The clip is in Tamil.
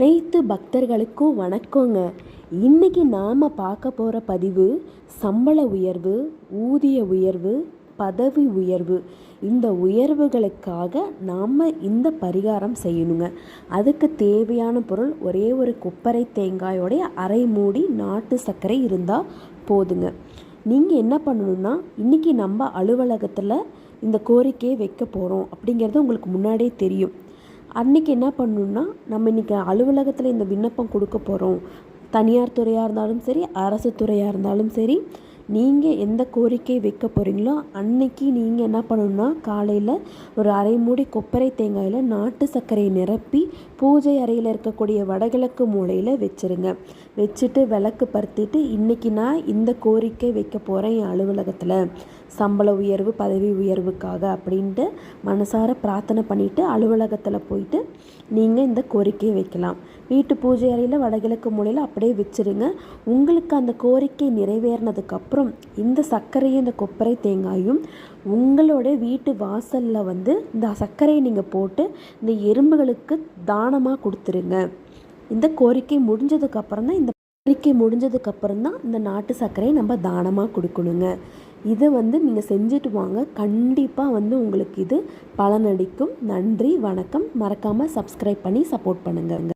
அனைத்து பக்தர்களுக்கும் வணக்கங்க. இன்றைக்கி நாம் பார்க்க போகிற பதிவு சம்பள உயர்வு ஊதிய உயர்வு பதவி உயர்வு. இந்த உயர்வுகளுக்காக நாம் இந்த பரிகாரம் செய்யணுங்க. அதுக்கு தேவையான பொருள் ஒரே ஒரு கொப்பரை தேங்காயோடைய அரை மூடி நாட்டு சர்க்கரை இருந்தால் போதுங்க. நீங்கள் என்ன பண்ணணும்னா இன்றைக்கி நம்ம அலுவலகத்தில் இந்த கோரிக்கையை வைக்க போகிறோம் அப்படிங்கிறது உங்களுக்கு முன்னாடியே தெரியும். அன்றைக்கி என்ன பண்ணணுன்னா நம்ம இன்றைக்கி அலுவலகத்தில் இந்த விண்ணப்பம் கொடுக்க போகிறோம் தனியார் துறையாக இருந்தாலும் சரி அரசு துறையாக இருந்தாலும் சரி நீங்கள் எந்த கோரிக்கை வைக்க போகிறீங்களோ அன்னைக்கு நீங்கள் என்ன பண்ணணுன்னா காலையில் ஒரு அரை மூடி கொப்பரை தேங்காயில் நாட்டு சர்க்கரையை நிரப்பி பூஜை அறையில் இருக்கக்கூடிய வடகிழக்கு மூலையில் வச்சுருங்க. வச்சுட்டு விளக்கு பருத்திட்டு இன்றைக்கி நான் இந்த கோரிக்கை வைக்க போகிறேன் என் அலுவலகத்தில். சம்பள உயர்வு பதவி உயர்வுக்காக அப்படின்ட்டு மனசார பிரார்த்தனை பண்ணிவிட்டு அலுவலகத்தில் போயிட்டு நீங்கள் இந்த கோரிக்கையை வைக்கலாம். வீட்டு பூஜை அறையில் வடகிழக்கு மூலையில் அப்படியே வச்சுருங்க. உங்களுக்கு அந்த கோரிக்கை நிறைவேறினதுக்கப்புறம் இந்த சர்க்கரையும் இந்த கொப்பரை தேங்காயும் உங்களோட வீட்டு வாசலில் வந்து இந்த சர்க்கரையை நீங்கள் போட்டு இந்த எறும்புகளுக்கு தானமாக கொடுத்துருங்க. இந்த கோரிக்கை முடிஞ்சதுக்கப்புறம் தான் இந்த கோரிக்கை முடிஞ்சதுக்கப்புறம் தான் இந்த நாட்டு சர்க்கரையை நம்ம தானமாக கொடுக்கணுங்க. இதை வந்து நீங்கள் செஞ்சுட்டு வாங்க. கண்டிப்பாக வந்து உங்களுக்கு இது பலனடிக்கும் நன்றி வணக்கம். மறக்காமல் சப்ஸ்கிரைப் பண்ணி சப்போர்ட் பண்ணுங்கள்